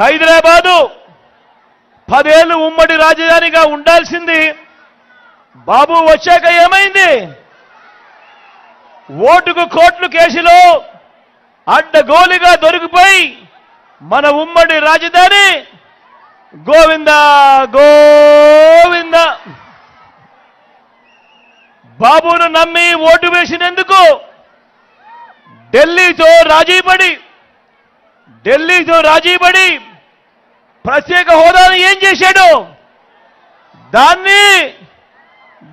హైదరాబాదు పదేళ్ళు ఉమ్మడి రాజధానిగా ఉండాల్సింది. బాబు వచ్చాక ఏమైంది? ఓటుకు కోట్లు కేసులో అడ్డగోలుగా దొరికిపోయి మన ఉమ్మడి రాజధాని గోవింద గోవింద. బాబును నమ్మి ఓటు వేసినందుకు ఢిల్లీతో రాజీపడి ఢిల్లీతో రాజీపడి ప్రత్యేక హోదాను ఏం చేశాడు? దాన్ని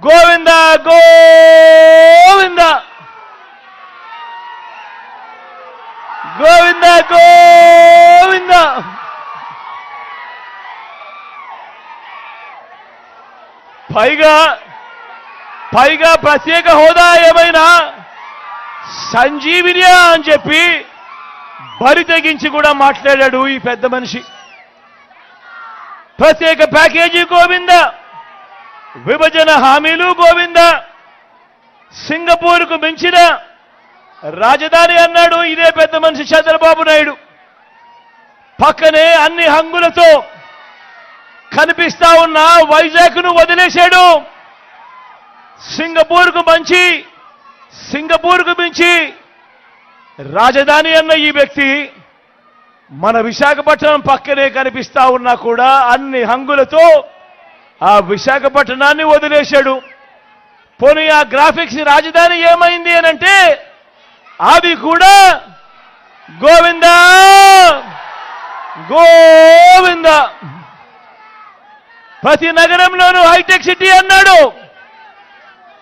గోవింద గోవింద. గోవింద గోవింద. పైగా పైగా ప్రత్యేక హోదా ఏమైనా సంజీవినియా అని చెప్పి బరి తెగించి కూడా మాట్లాడాడు ఈ పెద్ద మనిషి. ప్రత్యేక ప్యాకేజీ గోవింద విభజన హామీలు గోవింద సింగపూర్కు మించిన రాజధాని అన్నాడు ఇదే పెద్ద మనిషి చంద్రబాబు నాయుడు. పక్కనే అన్ని హంగులతో కనిపిస్తా ఉన్న వైజాగ్ను వదిలేశాడు. సింగపూర్కు మంచి సింగపూర్కు మించి రాజధాని అన్న ఈ వ్యక్తి మన విశాఖపట్నం పక్కనే కనిపిస్తా ఉన్నా కూడా అన్ని హంగులతో ఆ విశాఖపట్నాన్ని వదిలేశాడు. పోనీ ఆ గ్రాఫిక్స్ రాజధాని ఏమైంది అని అంటే కూడా గోవింద! గోవింద! ప్రతి నగరంలోనూ హైటెక్ సిటీ అన్నాడు.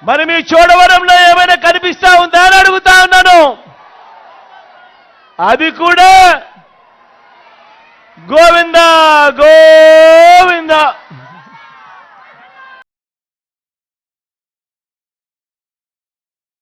మరి మీ చోడవరంలో ఏమైనా కనిపిస్తా ఉందా అని అడుగుతా ఉన్నాను. అది కూడా గోవింద గో